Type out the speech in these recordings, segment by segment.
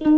না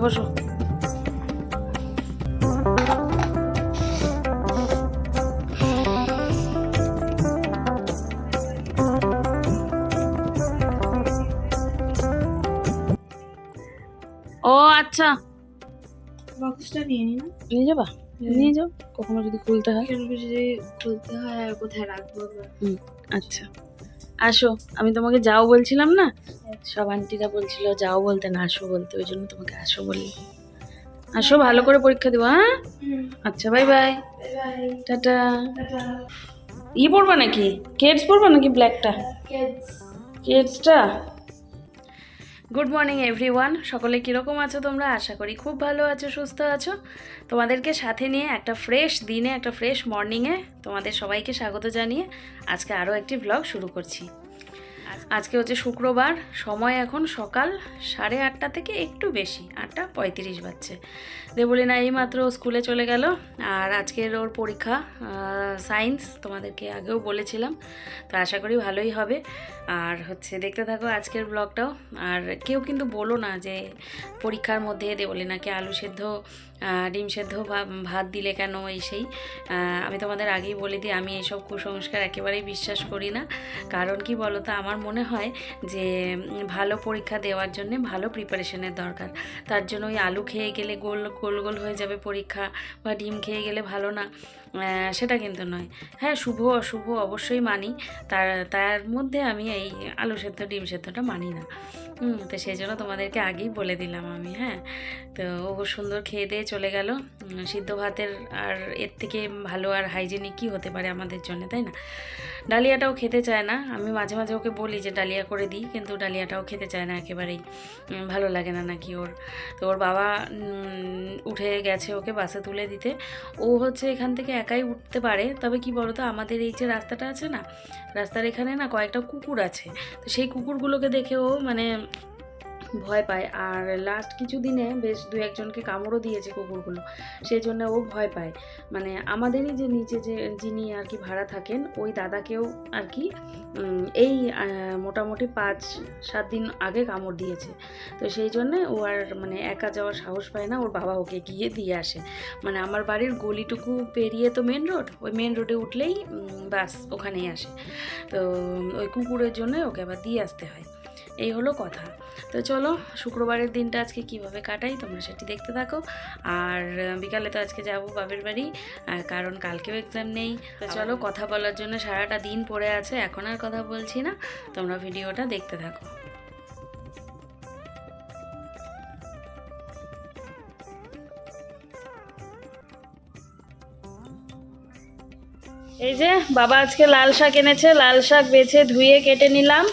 বসো। ও আচ্ছা। বক্সটা নিয়ে নি না? নিয়ে যাবা? হ্যাঁ। নিয়ে যাও। কখনো যদি খুলতে হয়। যদি খুলতে হয় আর কোথায় রাখব? আচ্ছা। আসো আমি তোমাকে যাও বলছিলাম না? সব আন্টিরা বলছিল যাও বলতে না আসো বলতে। ওই জন্য তোমাকে আসো বলি আসো ভালো করে পরীক্ষা দেবো হ্যাঁ? আচ্ছা বাই বাই. টাটা। ই পড়বা নাকি? কেডস পড়বা নাকি ব্ল্যাকটা. কিডসটা গুড মর্নিং এভরিওয়ান সকলে কীরকম আছো তোমরা? আশা করি খুব ভালো আছো, সুস্থ আছো। তোমাদেরকে সাথে নিয়ে একটা ফ্রেশ দিনে, একটা ফ্রেশ মর্নিংয়ে তোমাদের সবাইকে স্বাগত জানিয়ে আজকে আরও একটি ব্লগ শুরু করছি। আজকে হচ্ছে শুক্রবার, সময় এখন সকাল সাড়ে আটটা থেকে একটু বেশি, আটটা পঁয়ত্রিশ বাজছে। দেবলিনা এইমাত্র স্কুলে চলে গেল আর আজকের ওর পরীক্ষা সায়েন্স তোমাদেরকে আগেও বলেছিলাম, তো আশা করি ভালোই হবে। আর হচ্ছে দেখতে থাকো আজকের ব্লগটাও। আর কেউ কিন্তু বলো না যে পরীক্ষার মধ্যে দেবলিনাকে আলু সেদ্ধ ডিম সেদ্ধ ভাত দিলে কেন এই সেই? আমি তোমাদের আগেই বলে দিই, আমি এইসব কুসংস্কার একেবারেই বিশ্বাস করি না। কারণ কি বলো তো আমার মনে হয় যে ভালো পরীক্ষা দেওয়ার জন্য ভালো প্রিপারেশনের দরকার। তার জন্য ওই আলু খেয়ে গেলে গোল গোল গোল হয়ে যাবে পরীক্ষা, বা ডিম খেয়ে গেলে ভালো না। সেটা কিন্তু নয়। হ্যাঁ শুভ অশুভ অবশ্যই মানি। তার তার মধ্যে আমি এই আলু সেদ্ধ, ডিম সেদ্ধটা মানি না। তো সেই জন্য তোমাদেরকে আগেই বলে দিলাম আমি হ্যাঁ। তো ও সুন্দর খেয়ে দিয়ে চলে গেল। সিদ্ধ ভাতের আর এর থেকে ভালো আর হাইজেনিক কী হতে পারে আমাদের জন্য, তাই না? ডালিয়াটাও খেতে চায় না। আমি মাঝে মাঝে ওকে বলি যে, ডালিয়া করে দিই। কিন্তু ডালিয়াটাও খেতে চায় না একেবারেই। ভালো লাগে না নাকি ওর? তো ওর বাবা উঠে গেছে ওকে বাসে তুলে দিতে। ও হচ্ছে এখান থেকে একাই উঠতে পারে। তবে কি বলতো, আমাদের এই যে রাস্তাটা আছে না, রাস্তার এখানে না কয়েকটা কুকুর আছে। তো সেই কুকুরগুলোকে দেখেও মানে ভয় পায়। আর লাস্ট কিছু দিনে বেশ দু একজনকে কামড়ও দিয়েছে কুকুরগুলো সেই জন্য ও ভয় পায়। মানে আমাদেরই যে নিচে যে যিনি আর কি ভাড়া থাকেন, ওই দাদাকেও আর কি এই মোটামুটি পাঁচ, সাত দিন আগে কামড় দিয়েছে। তো সেই জন্য ও আর মানে একা যাওয়ার সাহস পায় না, ওর বাবা ওকে গিয়ে দিয়ে আসে। মানে আমার বাড়ির গলিটুকু পেরিয়ে তো মেন রোড ওই মেন রোডে উঠলেই বাস ওখানেই আসে। তো ওই কুকুরের জন্য ওকে আবার দিয়ে আসতে হয়। এই হলো কথা। তো চলো, শুক্রবারের দিনটা আজকে কীভাবে কাটাই তোমরা সেটি দেখতে থাকো। আর বিকালে তো আজকে যাব বাপের বাড়ি কারণ কালকেও এক্সাম নেই। তো চলো, কথা বলার জন্য সারাটা দিন পড়ে আছে, এখন আর কথা বলছি না। তোমরা ভিডিওটা দেখতে থাকো। এই যে, বাবা আজকে লাল শাক এনেছে, লাল শাক বেছে ধুয়ে কেটে নিলাম।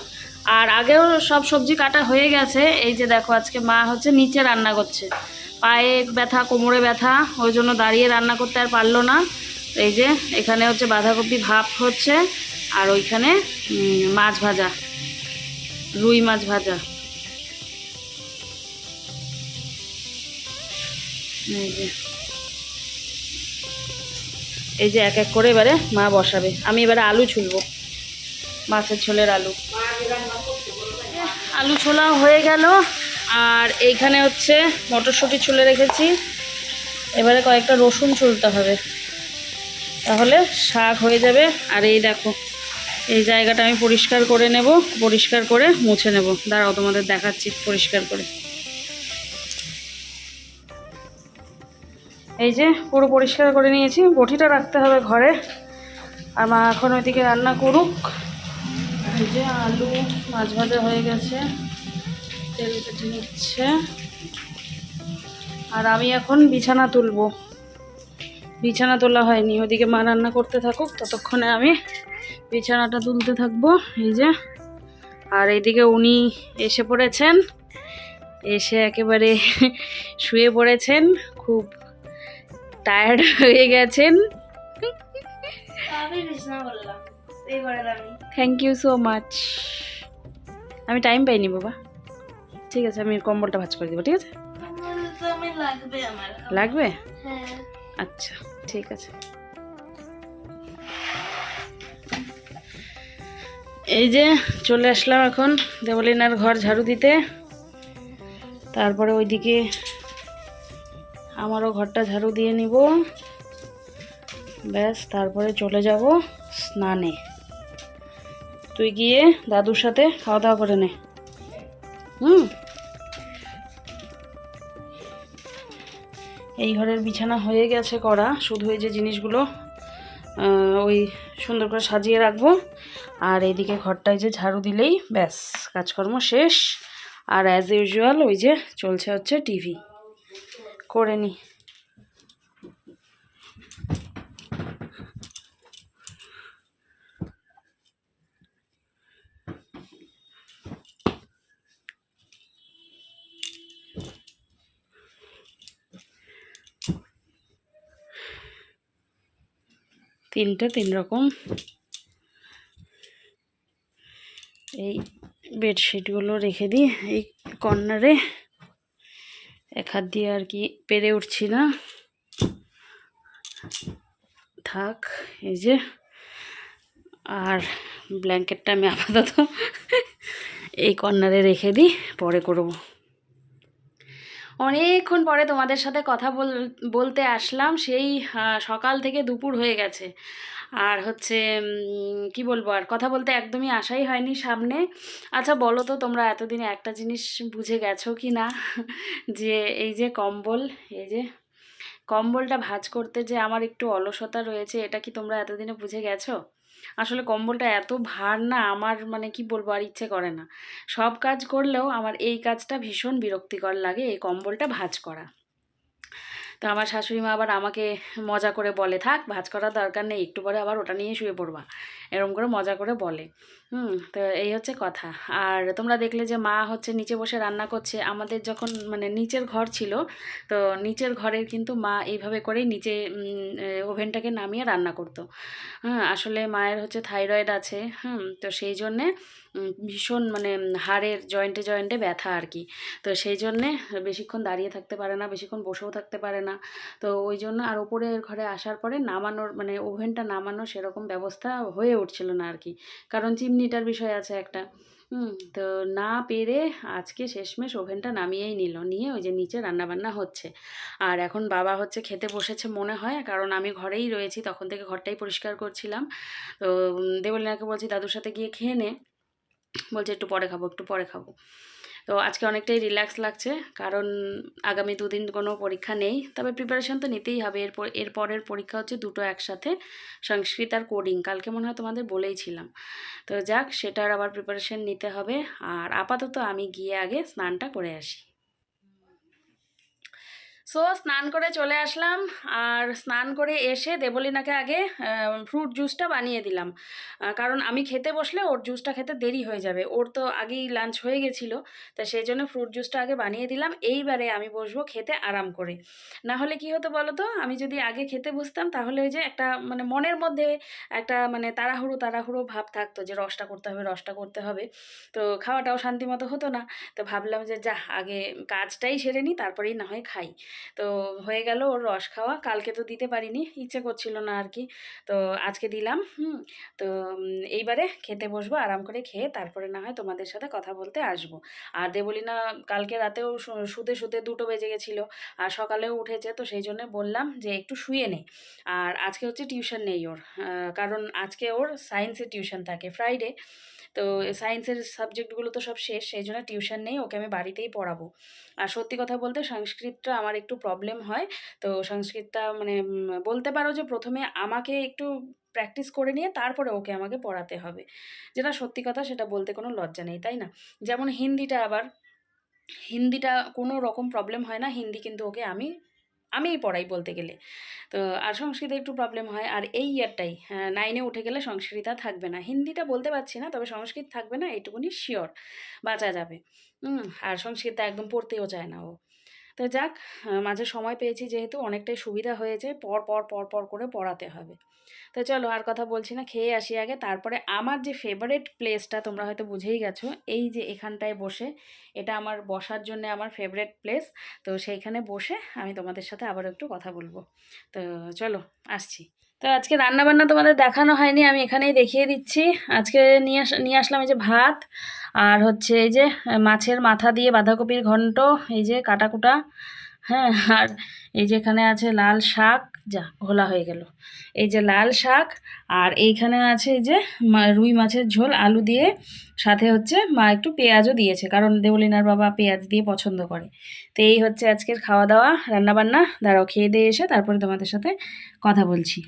আর আগেও সব সবজি কাটা হয়ে গেছে। এই যে দেখো, আজকে মা হচ্ছে নিচে রান্না করছে। পায়ে ব্যথা, কোমরে ব্যথা, ওই জন্য দাঁড়িয়ে রান্না করতে আর পারল না। এই যে, এখানে হচ্ছে বাঁধাকপি ভাপ হচ্ছে, আর ওইখানে মাছ ভাজা, রুই মাছ ভাজা। এই যে। এই যে এক এক করে এবারে মা বসাবে। আমি এবারে আলু ছুলবো। মাছের ঝোলের আলু। আলু ছোলা হয়ে গেল। আর এইখানে হচ্ছে মটরশুঁটি ছুলে রেখেছি। এবারে কয়েকটা রসুন ছুলতে হবে। তাহলে শাক হয়ে যাবে। আর এই দেখো, এই জায়গাটা আমি পরিষ্কার করে নেব। পরিষ্কার করে মুছে নেব। দাঁড়াও, তোমাদের দেখাচ্ছি পরিষ্কার করে। এই যে পুরো পরিষ্কার করে নিয়েছি। বটিটা রাখতে হবে ঘরে। আর মা এখন ওইদিকে রান্না করুক। এই যে আলু, মাছ ভাজা হয়ে গেছে। তেল কেটে নিচ্ছে। আর আমি এখন বিছানা তুলবো। বিছানা তোলা হয়নি, ওদিকে মা রান্না করতে থাকুক, ততক্ষণে আমি বিছানাটা তুলতে থাকব, এই যে। আর এইদিকে উনি এসে পড়েছেন। এসে একেবারে শুয়ে পড়েছেন, খুব টায়ার্ড হয়ে গেছেন। বিছনা বললাম থ্যাংক ইউ সো মাচ আমি টাইম পাইনি বাবা। ঠিক আছে আমি কম্বলটা ভাজ করে দেবো ঠিক আছে? লাগবে? হ্যাঁ। আচ্ছা ঠিক আছে। এই যে চলে আসলাম এখন দেবলিনার ঘর ঝাড়ু দিতে। তারপরে ওইদিকে আমারও ঘরটা ঝাড়ু দিয়ে নিব। ব্যাস তারপরে চলে যাব স্নানে। তুই গিয়ে দাদুর সাথে খাওয়া দাওয়া করে নে। হুম? এই ঘরের বিছানা হয়ে গেছে করা শুধু এই যে জিনিসগুলো ওই সুন্দর করে সাজিয়ে রাখব। আর এইদিকে ঘরটায় যে ঝাড়ু দিলেই ব্যাস, কাজকর্ম শেষ। আর অ্যাজ ইউজুয়াল ওই যে চলছে হচ্ছে টিভি করে নি। তিনটে, তিন রকম। এই বেডশিটগুলো রেখে দিই এই কর্নারে। এক হাত দিয়ে আর কি পেরে উঠছি না। থাক, এই যে। আর ব্ল্যাঙ্কেটটা আমি আপাতত এই কর্নারে রেখে দিই, পরে করব। অনেকক্ষণ পরে তোমাদের সাথে কথা বল, বলতে আসলাম, সেই সকাল থেকে দুপুর হয়ে গেছে। আর হচ্ছে কি বলব আর, কথা বলতে একদমই আশাই হয়নি সামনে। আচ্ছা বলো তো, তোমরা এতদিনে একটা জিনিস বুঝে গেছো কি না? যে এই যে কম্বল, এই যে কম্বলটা ভাঁজ করতে যে আমার একটু অলসতা রয়েছে, এটা কি তোমরা এতদিনে বুঝে গেছো? আসলে কম্বলটা এত ভার না, আমার মানে কি বলব আর ইচ্ছে করে না। সব কাজ করলেও আমার এই কাজটা ভীষণ বিরক্তিকর লাগে, এই কম্বলটা ভাজ করা। তো আমার শাশুড়ি মা আবার আমাকে মজা করে বলে, থাক, ভাজ করার দরকার নেই, একটু পরে আবার ওটা নিয়ে শুয়ে পড়বা। এরম করে মজা করে বলে। হুম, তো এই হচ্ছে কথা। আর তোমরা দেখলে যে মা হচ্ছে নিচে বসে রান্না করছে। আমাদের যখন মানে নিচের ঘর ছিল, তো নিচের ঘরের কিন্তু মা এইভাবে করেই নিচে ওভেনটাকে নামিয়ে রান্না করতো। হ্যাঁ আসলে মায়ের হচ্ছে থাইরয়েড আছে, হুম, তো সেই জন্যে ভীষণ মানে হাড়ের জয়েন্টে জয়েন্টে ব্যথা আর কি। তো সেই জন্যে বেশিক্ষণ দাঁড়িয়ে থাকতে পারে না, বেশিক্ষণ বসেও থাকতে পারে না। তো ওই জন্য আর ওপরের ঘরে আসার পরে নামানোর মানে ওভেনটা নামানোর সেরকম ব্যবস্থা হয়ে উঠছিল না আর কি। কারণ চিমনিটার বিষয় আছে একটা। হুম, তো না পেরে আজকে শেষমেশ ওভেনটা নামিয়েই নিল। নিয়ে ওই যে নিচে রান্নাবান্না হচ্ছে। আর এখন বাবা হচ্ছে খেতে বসেছে মনে হয়, কারণ আমি ঘরেই রয়েছি, তখন থেকে ঘরটাই পরিষ্কার করছিলাম। তো দেবলীনাকে বলছি, দাদুর সাথে গিয়ে খেয়ে নে। বলছে, একটু পরে খাব, একটু পরে খাব। তো আজকে অনেকটাই রিল্যাক্স লাগছে, কারণ আগামী দুদিন কোনো পরীক্ষা নেই। তবে প্রিপারেশন তো নিতেই হবে। এরপর এরপরের পরীক্ষা হচ্ছে দুটো একসাথে। সংস্কৃত আর কোডিং কালকে মনে হয় তোমাদের বলেইছিলাম তো যাক, সেটার আবার প্রিপারেশান নিতে হবে। আর আপাতত আমি গিয়ে আগে স্নানটা করে আসি। সো স্নান করে চলে আসলাম। আর স্নান করে এসে দেবলিনাকে আগে ফ্রুট জুসটা বানিয়ে দিলাম। কারণ আমি খেতে বসলে ওর জুসটা খেতে দেরি হয়ে যাবে। ওর তো আগেই লাঞ্চ হয়ে গেছিল। তা সেই জন্য ফ্রুট জুসটা আগে বানিয়ে দিলাম। এইবারে আমি বসবো খেতে আরাম করে। না হলে কি হতো বলো তো আমি যদি আগে খেতে বসতাম, তাহলে ওই যে একটা মানে মনের মধ্যে একটা মানে তাড়াহুড়ো তাড়াহুড়ো ভাব থাকতো যে রসটা করতে হবে, রসটা করতে হবে। তো খাওয়াটাও শান্তি মতো হতো না। তো ভাবলাম যে যা আগে কাজটাই সেরে নিই তারপরেই না হয় খাই। তো হয়ে গেল ওর রস খাওয়া। কালকে তো দিতে পারিনি, ইচ্ছে করছিল না আর কি তো আজকে দিলাম, হুম। তো এইবারে খেতে বসবো, আরাম করে খেয়ে তারপরে না হয় তোমাদের সাথে কথা বলতে আসব। আর দেবলিনা কালকে রাতেও শুতে শুতে দুটো বেজে গেছিল, আর সকালেও উঠেছে, তো সেই জন্য বললাম যে একটু শুয়ে নে আর আজকে হচ্ছে টিউশন নেই ওর কারণ আজকে ওর সায়েন্সের টিউশন থাকে, ফ্রাইডে। তো সায়েন্সের সাবজেক্টগুলো তো সব শেষ, সেই জন্য টিউশন নেই, ওকে আমি বাড়িতেই পড়াবো। আর সত্যি কথা বলতে সংস্কৃতটা আমার একটু প্রবলেম হয়। তো সংস্কৃতটা মানে বলতে পারো যে প্রথমে আমাকে একটু প্র্যাকটিস করে নিয়ে তারপরে ওকে আমাকে পড়াতে হবে। যেটা সত্যি কথা, সেটা বলতে কোনো লজ্জা নেই, তাই না? যেমন হিন্দিটা আবার, হিন্দিটা কোনো রকম প্রবলেম হয় না, হিন্দি কিন্তু ওকে আমি আমিই পড়াই বলতে গেলে। তো আর সংস্কৃতে একটু প্রবলেম হয়। আর এই ইয়ারটাই নাইনে উঠে গেলে সংস্কৃত থাকবে না। হিন্দিটা বলতে পারছি না, তবে সংস্কৃত থাকবে না এটুকুনি শিওর বাঁচা যাবে। আর সংস্কৃতটা একদম পড়তেও চায় না ও। তো যাক মাঝে সময় পেয়েছি যেহেতু অনেকটাই সুবিধা হয়েছে, পর পর পর পর করে পড়াতে হবে। তো চলো আর কথা বলছি না, খেয়ে আসি আগে। তারপরে আমার যে ফেভারিট প্লেসটা তোমরা হয়তো বুঝেই গেছো, এই যে এখানটায় বসে, এটা আমার বসার জন্য আমার ফেভারিট প্লেস তো সেইখানে বসে আমি তোমাদের সাথে আবার একটু কথা বলব। তো চলো, আসছি। তো আজকে রান্না বান্না তোমাদের দেখানো হয়নি, আমি এখানেই দেখিয়ে দিচ্ছি। আজকে নিয়ে আস, নিয়ে আসলাম এই যে ভাত, আর হচ্ছে এই যে মাছের মাথা দিয়ে বাঁধাকপির ঘন্ট, এই যে কাটাকুটা। হ্যাঁ আর এই যে এখানে আছে লাল শাক, যা ঘোলা হয়ে গেল। এই যে লাল শাক, আর এইখানে আছে এই যে রুই মাছের ঝোল, আলু দিয়ে, সাথে হচ্ছে মা একটু পেঁয়াজও দিয়েছে, কারণ দেবলিনার বাবা পেঁয়াজ দিয়ে পছন্দ করে। তো এই হচ্ছে আজকের খাওয়া দাওয়া রান্নাবান্না। দাঁড়াও, খেয়ে দিয়ে এসে তারপরে তোমাদের সাথে কথা বলছি।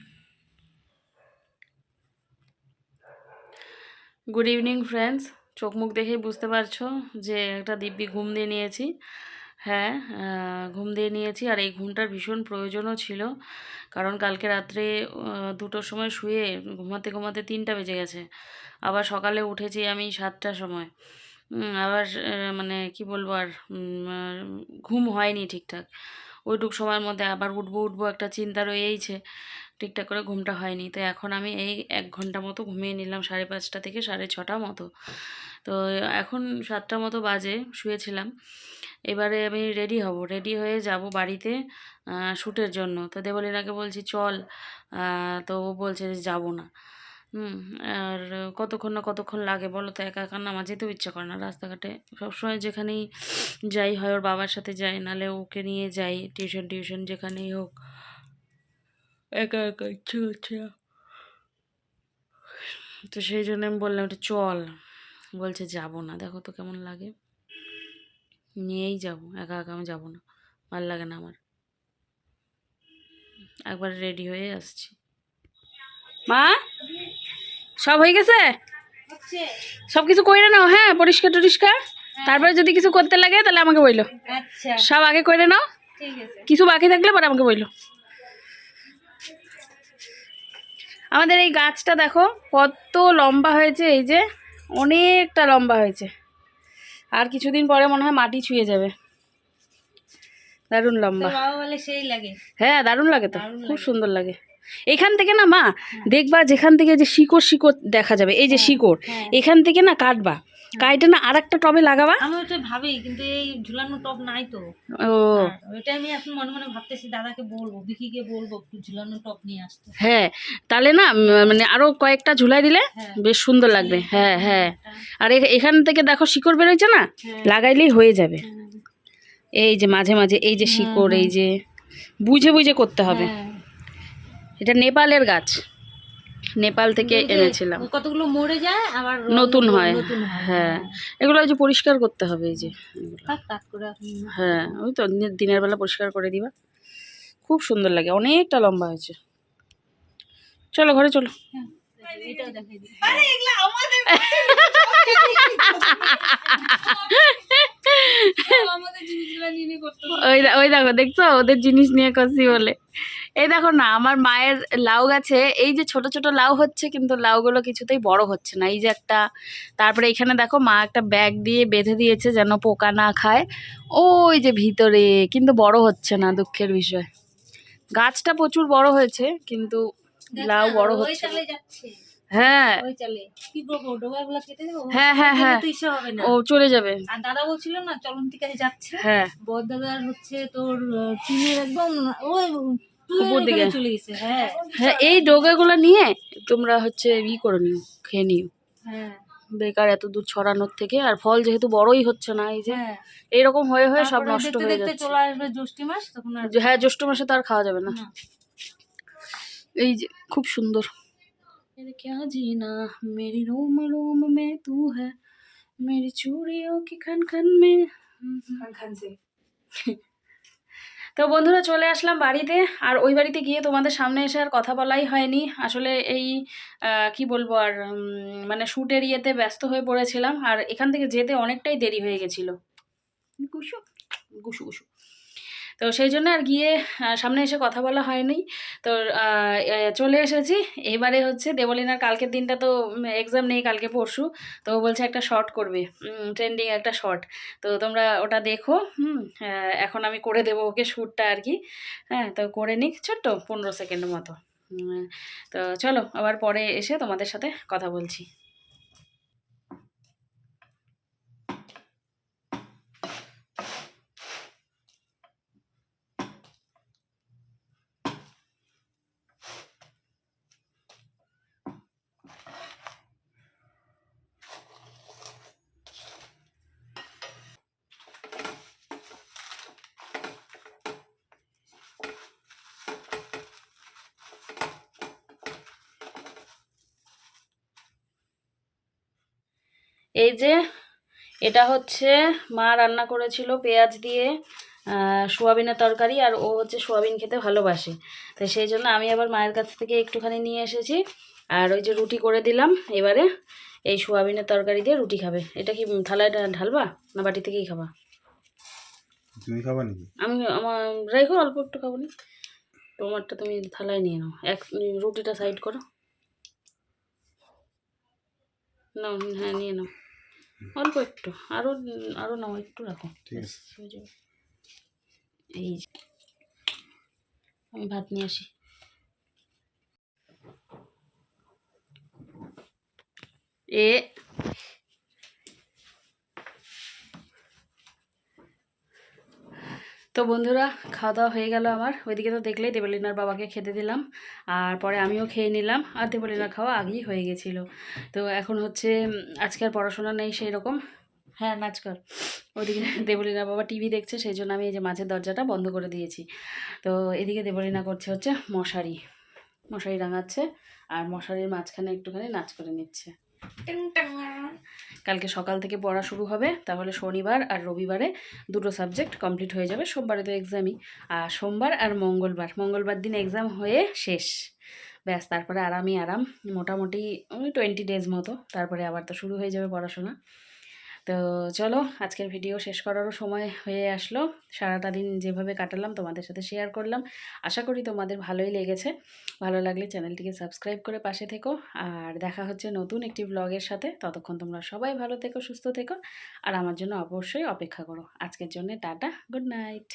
গুড ইভিনিং ফ্রেন্ডস চোখ মুখ দেখেই বুঝতে পারছ যে একটা দিব্যি ঘুম দিয়ে নিয়েছি। হ্যাঁ ঘুম দিয়ে নিয়েছি আর এই ঘুমটার ভীষণ প্রয়োজনও ছিল। কারণ কালকে রাত্রে দুটোর সময় শুয়ে ঘুমাতে ঘুমাতে তিনটা বেজে গেছে। আবার সকালে উঠেছি আমি সাতটার সময়। আবার মানে কি বলব আর ঘুম হয়নি ঠিকঠাক। ওইটুক সময়ের মধ্যে আবার উঠবো উঠবো একটা চিন্তা রয়েইছে, ঠিকঠাক করে ঘুমটা হয়নি। তো এখন আমি এই এক ঘণ্টা মতো ঘুমিয়ে নিলাম সাড়ে পাঁচটা থেকে সাড়ে ছটা মতো। তো এখন সাতটা মতো বাজে, শুয়েছিলাম। এবারে আমি রেডি হব। রেডি হয়ে যাব বাড়িতে শ্যুটের জন্য। তো দেবলীনাকে বলছি, চল। তো ও বলছে যে, যাব না। হুম, আর কতক্ষণ না কতক্ষণ লাগে বলো তো? একা একা না, আমার যেতেও ইচ্ছা করে না রাস্তাঘাটে। সবসময় যেখানেই যাই, হয় ওর বাবার সাথে যাই নাহলে ওকে নিয়ে যাই টিউশন টিউশন যেখানেই হোক। একা একা ইচ্ছে করছে তো সেই জন্য আমি বললাম একটু চল। বলছে যাব না। দেখো তো কেমন লাগে। নিয়েই যাব একা একা আমি যাব না ভালো লাগে না আমার। একবার রেডি হয়ে আসছি। মা সব হয়ে গেছে? সব কিছু করে নাও হ্যাঁ পরিষ্কার টরিষ্কার? তারপরে যদি কিছু করতে লাগে তাহলে আমাকে বইলো। আচ্ছা। সব আগে করে নাও। কিছু বাকি থাকলে পরে আমাকে বইলো। আমাদের এই গাছটা দেখো কত লম্বা হয়েছে এই যে। অনেকটা লম্বা হয়েছে। আর কিছুদিন পরে মনে হয় মাটি ছুঁয়ে যাবে। দারুণ লম্বা। সেই লাগে। হ্যাঁ দারুণ লাগে তো। খুব সুন্দর লাগে। এখান থেকে না মা দেখবা যেখান থেকে যে শিকড় শিকড় দেখা যাবে এই যে শিকড় হ্যাঁ। এখান থেকে না কাটবা। কাইটে না আর একটা টবে লাগাবা। আমি ওটা ভাবি কিন্তু এই ঝুলানো টপ নাই তো। ও। আর ওইটা আমি এখন মনে মনে ভাবতেছি দাদাকে বলব বিকিকে বলব একটু ঝুলানো টপ নিয়ে আসতে। হ্যাঁ তাহলে না মানে আরও কয়েকটা ঝুলাই দিলে হ্যাঁ। বেশ সুন্দর লাগবে। হ্যাঁ হ্যাঁ আর এখান থেকে দেখো শিকড় বেরোচ্ছে না? হ্যাঁ। লাগাইলেই হয়ে যাবে। এই যে মাঝে মাঝে এই যে শিকড় এই যে বুঝে বুঝে করতে হবে। হ্যাঁ। এটা নেপালের গাছ। নেপাল থেকে এনেছিলাম। কতগুলো মরে যায় আবার নতুন হয়। হ্যাঁ। এগুলো ওই যে পরিষ্কার করতে হবে এই যে। হ্যাঁ ওই তো দিনের বেলা পরিষ্কার করে দিবা। খুব সুন্দর লাগে অনেকটা লম্বা হয়েছে। চলো ঘরে চলো। হ্যাঁ। ওই ওই দেখো দেখছ? ওদের জিনিস নিয়ে করছি বলে। এই দেখো না আমার মায়ের লাউ গাছে এই যে ছোট ছোট লাউ হচ্ছে কিন্তু লাউগুলো কিছুতেই বড় হচ্ছে না। এই যে একটা তারপরে এখানে দেখো মা একটা ব্যাগ দিয়ে বেঁধে দিয়েছে যেন পোকা না খায়। ওই যে ভিতরে কিন্তু বড় হচ্ছে না দুঃখের বিষয়। গাছটা প্রচুর বড় হয়েছে কিন্তু লাউ বড় হচ্ছে হ্যাঁ। হ্যাঁ, হ্যাঁ, হ্যাঁ। ও চলে যাবে। আর দাদা বলছিল না যাচ্ছে। হ্যাঁ। বড় দাদার হচ্ছে তোর টিনের একদম ওই টুয়ের উপর দিকে। ওখানে চলে গেছে হ্যাঁ হ্যাঁ এই ডোগাগুলো নিয়ে তোমরা হচ্ছে ই করে নিও খেয়ে নিও হ্যাঁ বেকার এত দূর ছড়ানোর থেকে আর ফল যেহেতু বড়ই হচ্ছে না এই যে হ্যাঁ এইরকম হয়ে হয়ে সব তারপরে নষ্ট দেখতে হয়ে দেখতে যাচ্ছে চলে আসবে জ্যৈষ্ঠী মাস তখন আর যে- হ্যাঁ জ্যৈষ্ঠ মাসে তো আর খাওয়া যাবে না না। এই যে খুব সুন্দর मेरे क्या जीना मेरी रोम रोम में तू है मेरी चूड़ियों की खन खन में তো বন্ধুরা চলে আসলাম বাড়িতে, আর ওই বাড়িতে গিয়ে তোমাদের সামনে এসে আর কথা বলাই হয়নি। আসলে এই কি বলব আর মানে শ্যুটের ইয়েতে ব্যস্ত হয়ে পড়েছিলাম, আর এখান থেকে যেতে অনেকটাই দেরি হয়ে গেছিল। গুসু গুসু গুসু। তো সেই জন্য আর গিয়ে সামনে এসে কথা বলা হয়নি। তো চলে এসেছি। এবারে হচ্ছে দেবলিনার কালকের দিনটা তো এক্সাম নেই কালকে পরশু। তো বলছে একটা শর্ট করবে। ট্রেন্ডিং একটা শর্ট তো তোমরা ওটা দেখো এখন আমি করে দেবো ওকে শ্যুটটা আর কি। হ্যাঁ তো করে নিক ছোট্ট পনেরো সেকেন্ড মতো। তো চলো আবার পরে এসে তোমাদের সাথে কথা বলছি। এই যে এটা হচ্ছে মা রান্না করেছিল পেঁয়াজ দিয়ে সোয়াবিনের তরকারি আর ও হচ্ছে সোয়াবিন খেতে ভালোবাসে। তো সেই জন্য আমি আবার মায়ের কাছ থেকে একটুখানি নিয়ে এসেছি। আর ওই যে রুটি করে দিলাম এবারে এই সোয়াবিনের তরকারি দিয়ে রুটি খাবে। এটা কি থালায় ঢালবা না বাটি থেকেই খাবা? তুমি খাবা নাকি? আমি আমার রেখো অল্প একটু খাব নি। তোমারটা তুমি থালায় নিয়ে নাও। এক রুটিটা সাইড করো। নাও হ্যাঁ নিয়ে নাও। অল্প একটু আরও আরও নাও একটু রাখো। ঠিক আছে। এই আমি ভাত নিয়ে আসি। এ তো বন্ধুরা খাওয়া দাওয়া হয়ে গেল আমার। ওইদিকে তো দেখলেই দেবলিনার বাবাকে খেতে দিলাম আর পরে আমিও খেয়ে নিলাম আর দেবলিনার খাওয়া আগেই হয়ে গেছিল। তো এখন হচ্ছে আজকে আর পড়াশোনা নেই সেই রকম হ্যাঁ নাচ কর। ওইদিকে দেবলিনা বাবা টিভি দেখছে সেই জন্য আমি এই যে মাঝের দরজাটা বন্ধ করে দিয়েছি। তো এদিকে দেবলিনা করছে হচ্ছে মশারি। মশারি রাঙাচ্ছে আর মশারির মাঝখানে একটুখানি নাচ করে নিচ্ছে। কালকে সকাল থেকে পড়া শুরু হবে, তাহলে শনিবার আর রবিবারে দুটো সাবজেক্ট কমপ্লিট হয়ে যাবে, সোমবারে তো এক্সামই আর সোমবার আর মঙ্গলবার মঙ্গলবার দিন এক্সাম হয়ে শেষ। ব্যাস, তারপরে আরামই আরাম, মোটামুটি ওই টোয়েন্টি ডেজ মতো, তারপরে আবার তো শুরু হয়ে যাবে পড়াশোনা। তো চলো, আজকের ভিডিও শেষ করারও সময় হয়ে আসলো। সারাটা দিন যেভাবে কাটালাম, তোমাদের সাথে শেয়ার করলাম। আশা করি তোমাদের ভালোই লেগেছে। ভালো লাগলে চ্যানেলটিকে সাবস্ক্রাইব করে পাশে থেকো। আর দেখা হচ্ছে নতুন একটি ব্লগের সাথে। ততক্ষণ তোমরা সবাই ভালো থেকো, সুস্থ থেকো। আর আমার জন্য অবশ্যই অপেক্ষা করো। আজকের জন্য টাটা গুড নাইট